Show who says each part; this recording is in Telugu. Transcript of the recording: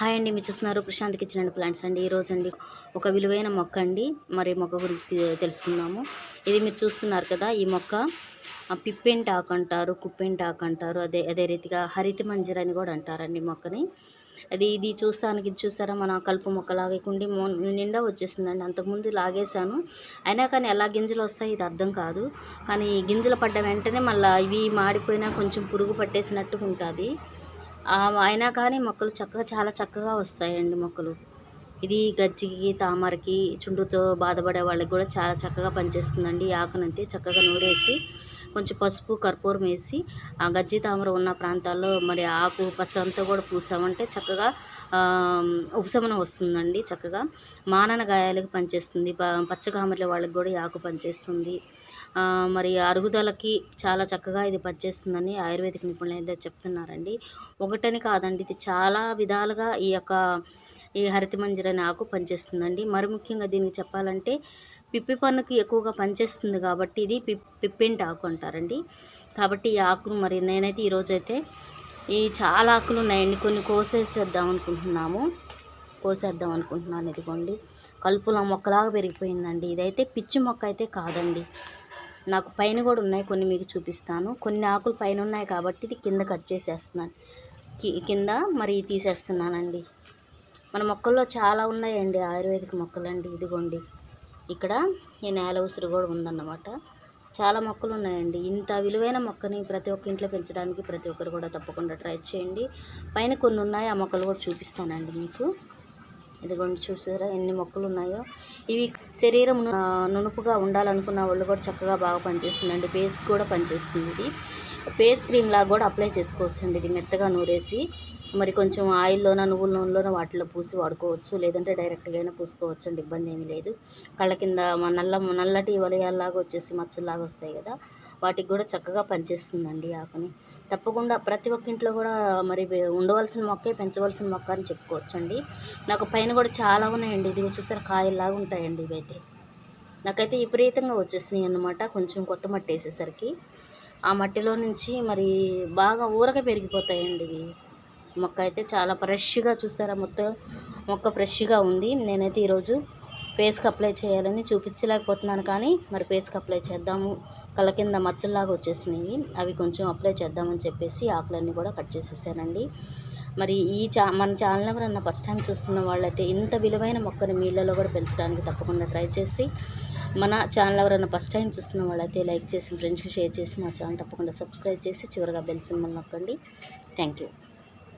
Speaker 1: హాయ్ అండి మీరు చూస్తున్నారు ప్రశాంత్ కిచెన్ అండ్ ప్లాంట్స్ అండి. ఈరోజు అండి ఒక విలువైన మొక్క అండి. మరి మొక్క గురించి తెలుసుకున్నాము తెలుసుకుందాము. ఇది మీరు చూస్తున్నారు కదా ఈ మొక్క ఆ, పిప్పెంట్ ఆకు అంటారు కుప్పెంట్ ఆకు అంటారు. అదే అదే రీతిగా హరిత మంజర అని కూడా అంటారండి మొక్కని. అది ఇది చూస్తానికి ఇది చూసారా మన కలుపు మొక్క లాగేకుండి మొ- నిండా వచ్చేసిందండి. అంతకుముందు లాగేశాను. అయినా కానీ ఎలా గింజలు వస్తాయి ఇది అర్థం కాదు. కానీ గింజలు పడ్డ వెంటనే మళ్ళీ ఇవి మాడిపోయినా కొంచెం పురుగు పట్టేసినట్టుగా ఉంటుంది అయినా కానీ మొక్కలు చక్కగా చాలా చక్కగా వస్తాయండి మొక్కలు. ఇది గజ్జికి తామరకి చుండ్రుతో బాధపడే వాళ్ళకి కూడా చాలా చక్కగా పనిచేస్తుందండి. ఆకునంతే చక్కగా నూరేసి కొంచెం పసుపు కర్పూరం వేసి ఆ గజ్జి తామర ఉన్న ప్రాంతాల్లో మరి ఆకు పసంతా కూడా పూసామంటే చక్కగా ఉపశమనం వస్తుందండి చక్కగా. మానన గాయాలకు పనిచేస్తుంది. ప- వాళ్ళకి కూడా ఈ ఆకు పనిచేస్తుంది. మరి అరుగుదలకి చాలా చక్కగా ఇది పనిచేస్తుందని ఆయుర్వేదిక నిపుణులు అయితే చెప్తున్నారండి. ఒకటని కాదండి ఇది చాలా విధాలుగా ఈ యొక్క ఈ హరితి మంజరని అనే ఆకు పనిచేస్తుందండి. మరి ముఖ్యంగా దీనికి చెప్పాలంటే పిప్పి పన్నుకి ఎక్కువగా పనిచేస్తుంది కాబట్టి ఇది పిప్ పిప్పింటి ఆకు అంటారండి. కాబట్టి ఈ ఆకును మరి నేనైతే ఈరోజైతే ఈ చాలా ఆకులు ఉన్నాయండి. కొన్ని కోసేసేద్దాం అనుకుంటున్నాము. కోసేద్దాం అనుకుంటున్నాను ఇదిగోండి. కలుపుల మొక్కలాగా పెరిగిపోయిందండి. ఇదైతే పిచ్చి మొక్క అయితే కాదండి. నాకు పైన కూడా ఉన్నాయి కొన్ని మీకు చూపిస్తాను. కొన్ని ఆకులు పైన ఉన్నాయి కాబట్టి ఇది కింద కట్ చేసేస్తున్నాను. కింద మరి తీసేస్తున్నానండి. మన మొక్కల్లో చాలా ఉన్నాయండి ఆయుర్వేదిక మొక్కలండి ఇదిగోండి. ఇక్కడ ఈ నేల ఉసురు కూడా ఉందన్నమాట. చాలా మొక్కలు ఉన్నాయండి. ఇంత విలువైన మొక్కని ప్రతి ఒక్క ఇంట్లో పెంచడానికి ప్రతి ఒక్కరు కూడా తప్పకుండా ట్రై చేయండి. పైన కొన్ని ఉన్నాయి ఆ మొక్కలు కూడా చూపిస్తానండి మీకు. ఇదిగోండి చూసారా ఎన్ని మొక్కలు ఉన్నాయో. ఇవి శరీరం నునుపుగా ఉండాలనుకున్న వాళ్ళు కూడా చక్కగా బాగా పనిచేస్తుందండి. ఫేస్ కూడా పనిచేస్తుంది ఇది. ఫేస్ క్రీమ్ లాగా కూడా అప్లై చేసుకోవచ్చండి ఇది మెత్తగా నూరేసి. మరి కొంచెం ఆయిల్లోన నువ్వుల నూనెలోన వాటిలో పూసి వాడుకోవచ్చు. లేదంటే డైరెక్ట్గా అయినా పూసుకోవచ్చు అండి ఇబ్బంది ఏమీ లేదు. కళ్ళ కింద నల్ల నల్లటి వలయాల్లాగా వచ్చేసి మచ్చల్లాగా వస్తాయి కదా. వాటికి కూడా చక్కగా పనిచేస్తుందండి ఆకుని. తప్పకుండా ప్రతి ఒక్క ఇంట్లో కూడా మరి ఉండవలసిన మొక్కే పెంచవలసిన మొక్క అని చెప్పుకోవచ్చండి. నాకు పైన కూడా చాలా ఉన్నాయండి. ఇది చూసారా కాయల్లాగా ఉంటాయండి ఇవైతే. నాకైతే విపరీతంగా వచ్చేసినాయి అన్నమాట. కొంచెం కొత్త మట్టి వేసేసరికి. ఆ మట్టిలో నుంచి మరి బాగా ఊరక పెరిగిపోతాయండి ఇవి. మొక్క అయితే చాలా ఫ్రెష్గా చూసారా మొత్తం. మొక్క ఫ్రెష్గా ఉంది. నేనైతే ఈరోజు ఫేస్కి అప్లై చేయాలని చూపించలేకపోతున్నాను కానీ మరి ఫేస్కి అప్లై చేద్దాము. కళ్ళ కింద మచ్చల్లాగా వచ్చేసినాయి. అవి కొంచెం అప్లై చేద్దామని చెప్పేసి ఆకులన్నీ కూడా కట్ చేసేసానండి. మరి ఈ చా మన ఛానల్ ఎవరన్నా ఫస్ట్ టైం చూస్తున్న వాళ్ళైతే ఇంత విలువైన మొక్కని మీళ్ళలో కూడా పెంచడానికి తప్పకుండా ట్రై చేసి మన ఛానల్ ఎవరైనా ఫస్ట్ టైం చూస్తున్న వాళ్ళైతే లైక్ చేసి ఫ్రెండ్స్కి షేర్ చేసి మా ఛానల్ తప్పకుండా సబ్స్క్రైబ్ చేసి చివరిగా బెల్ సింబల్ నొక్కండి. Thank you.